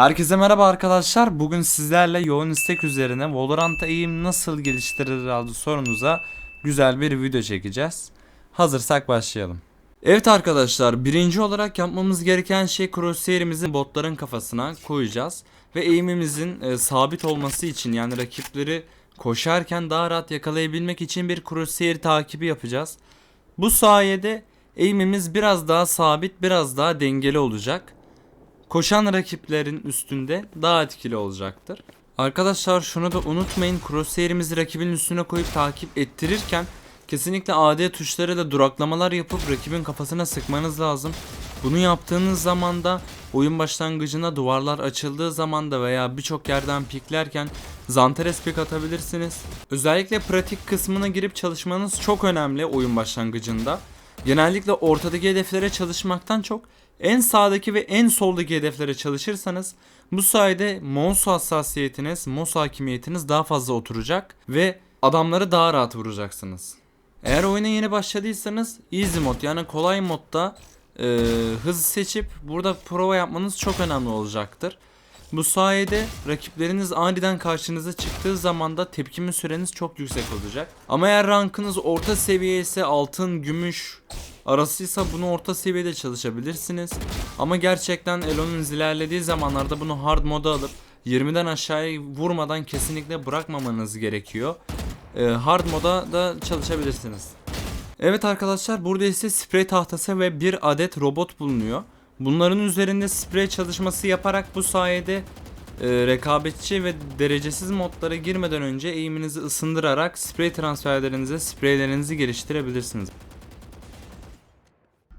Herkese merhaba arkadaşlar. Bugün sizlerle yoğun istek üzerine Valorant'ta eğim nasıl geliştirilir adlı sorunuza güzel bir video çekeceğiz. Hazırsak başlayalım. Evet arkadaşlar birinci olarak yapmamız gereken şey crosshair'imizi botların kafasına koyacağız. Ve eğimimizin e, sabit olması için yani rakipleri koşarken daha rahat yakalayabilmek için bir crosshair takibi yapacağız. Bu sayede eğimimiz biraz daha sabit biraz daha dengeli olacak koşan rakiplerin üstünde daha etkili olacaktır. Arkadaşlar şunu da unutmayın crosshair'imizi rakibin üstüne koyup takip ettirirken kesinlikle AD tuşlarıyla duraklamalar yapıp rakibin kafasına sıkmanız lazım. Bunu yaptığınız zaman da oyun başlangıcında duvarlar açıldığı zaman da veya birçok yerden piklerken Zanteres pik atabilirsiniz. Özellikle pratik kısmına girip çalışmanız çok önemli oyun başlangıcında. Genellikle ortadaki hedeflere çalışmaktan çok en sağdaki ve en soldaki hedeflere çalışırsanız bu sayede mouse hassasiyetiniz, mouse hakimiyetiniz daha fazla oturacak ve adamları daha rahat vuracaksınız. Eğer oyuna yeni başladıysanız easy mod yani kolay modda e, hız seçip burada prova yapmanız çok önemli olacaktır. Bu sayede rakipleriniz aniden karşınıza çıktığı zaman da tepkimi süreniz çok yüksek olacak. Ama eğer rankınız orta seviye ise altın, gümüş arasıysa bunu orta seviyede çalışabilirsiniz. Ama gerçekten Elon'un ilerlediği zamanlarda bunu hard moda alıp 20'den aşağıya vurmadan kesinlikle bırakmamanız gerekiyor. Ee, hard moda da çalışabilirsiniz. Evet arkadaşlar burada ise sprey tahtası ve bir adet robot bulunuyor. Bunların üzerinde sprey çalışması yaparak bu sayede e, rekabetçi ve derecesiz modlara girmeden önce eğiminizi ısındırarak sprey transferlerinize spreylerinizi geliştirebilirsiniz.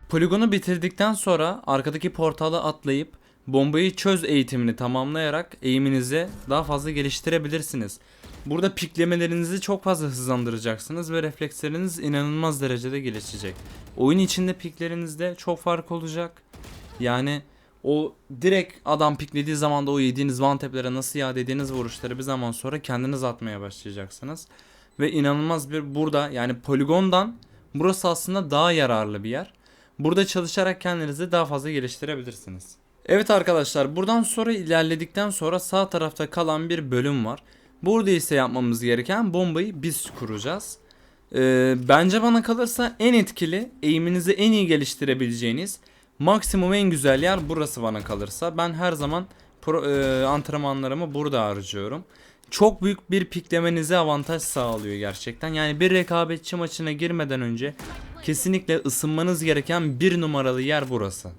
Poligonu bitirdikten sonra arkadaki portala atlayıp bombayı çöz eğitimini tamamlayarak eğiminizi daha fazla geliştirebilirsiniz. Burada piklemelerinizi çok fazla hızlandıracaksınız ve refleksleriniz inanılmaz derecede gelişecek. Oyun içinde piklerinizde çok fark olacak. Yani o direkt adam piklediği zaman da o yediğiniz one tap'lere nasıl iade ettiğiniz vuruşları bir zaman sonra kendiniz atmaya başlayacaksınız. Ve inanılmaz bir burada yani poligondan burası aslında daha yararlı bir yer. Burada çalışarak kendinizi daha fazla geliştirebilirsiniz. Evet arkadaşlar buradan sonra ilerledikten sonra sağ tarafta kalan bir bölüm var. Burada ise yapmamız gereken bombayı biz kuracağız. Ee, bence bana kalırsa en etkili, eğiminizi en iyi geliştirebileceğiniz, maksimum en güzel yer burası bana kalırsa. Ben her zaman pro, e, antrenmanlarımı burada harcıyorum. Çok büyük bir piklemenize avantaj sağlıyor gerçekten. Yani bir rekabetçi maçına girmeden önce kesinlikle ısınmanız gereken bir numaralı yer burası.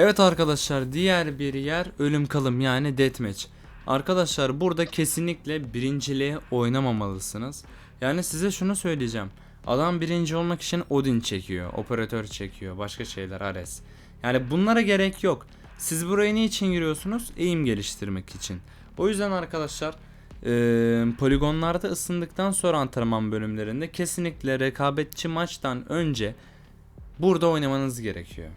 Evet arkadaşlar diğer bir yer ölüm kalım yani deathmatch. Arkadaşlar burada kesinlikle birinciliğe oynamamalısınız. Yani size şunu söyleyeceğim. Adam birinci olmak için Odin çekiyor, operatör çekiyor, başka şeyler Ares. Yani bunlara gerek yok. Siz buraya niçin giriyorsunuz? Eğim geliştirmek için. O yüzden arkadaşlar e, poligonlarda ısındıktan sonra antrenman bölümlerinde kesinlikle rekabetçi maçtan önce burada oynamanız gerekiyor.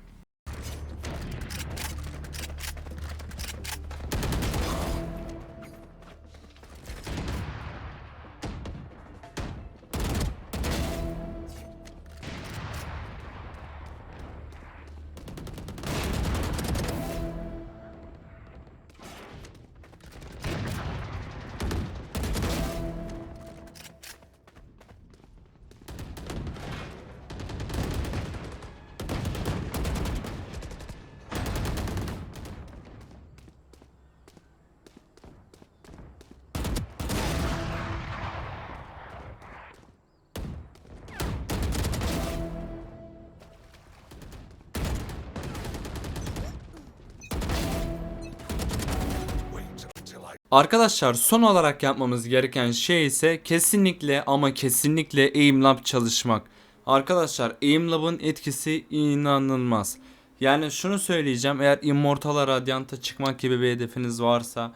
Arkadaşlar son olarak yapmamız gereken şey ise kesinlikle ama kesinlikle aimlab çalışmak. Arkadaşlar aimlab'ın etkisi inanılmaz. Yani şunu söyleyeceğim eğer Immortal Radiant'a çıkmak gibi bir hedefiniz varsa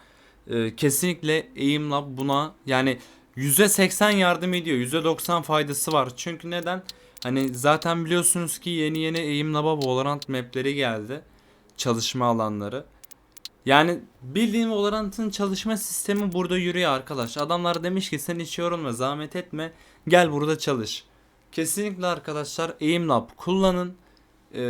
e, kesinlikle aimlab buna yani %80 yardım ediyor %90 faydası var. Çünkü neden? Hani zaten biliyorsunuz ki yeni yeni aimlab'a Valorant mapleri geldi. Çalışma alanları. Yani bildiğin Valorant'ın çalışma sistemi burada yürüyor arkadaş. Adamlar demiş ki sen hiç yorulma, zahmet etme. Gel burada çalış. Kesinlikle arkadaşlar AimLab kullanın. Ee,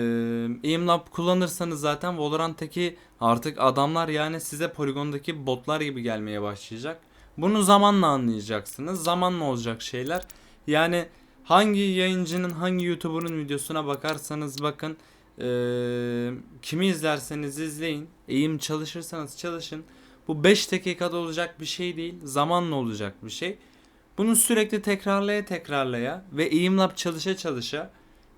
AimLab kullanırsanız zaten Valorant'taki artık adamlar yani size poligondaki botlar gibi gelmeye başlayacak. Bunu zamanla anlayacaksınız. Zamanla olacak şeyler. Yani hangi yayıncının hangi YouTuber'ın videosuna bakarsanız bakın ee, kimi izlerseniz izleyin. Eğim çalışırsanız çalışın. Bu 5 dakikada olacak bir şey değil. Zamanla olacak bir şey. Bunu sürekli tekrarlaya tekrarlaya ve eğimlab çalışa çalışa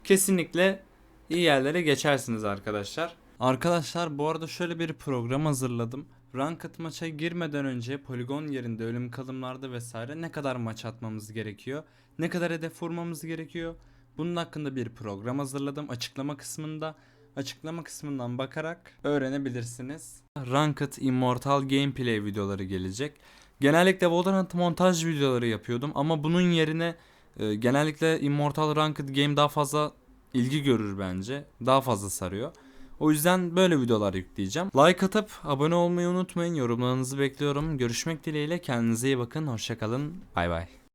kesinlikle iyi yerlere geçersiniz arkadaşlar. Arkadaşlar bu arada şöyle bir program hazırladım. Ranked maça girmeden önce poligon yerinde ölüm kalımlarda vesaire ne kadar maç atmamız gerekiyor? Ne kadar hedef vurmamız gerekiyor? Bunun hakkında bir program hazırladım açıklama kısmında. Açıklama kısmından bakarak öğrenebilirsiniz. Ranked Immortal Gameplay videoları gelecek. Genellikle Valorant montaj videoları yapıyordum ama bunun yerine e, genellikle Immortal Ranked Game daha fazla ilgi görür bence. Daha fazla sarıyor. O yüzden böyle videolar yükleyeceğim. Like atıp abone olmayı unutmayın. Yorumlarınızı bekliyorum. Görüşmek dileğiyle. Kendinize iyi bakın. Hoşçakalın. Bay bay.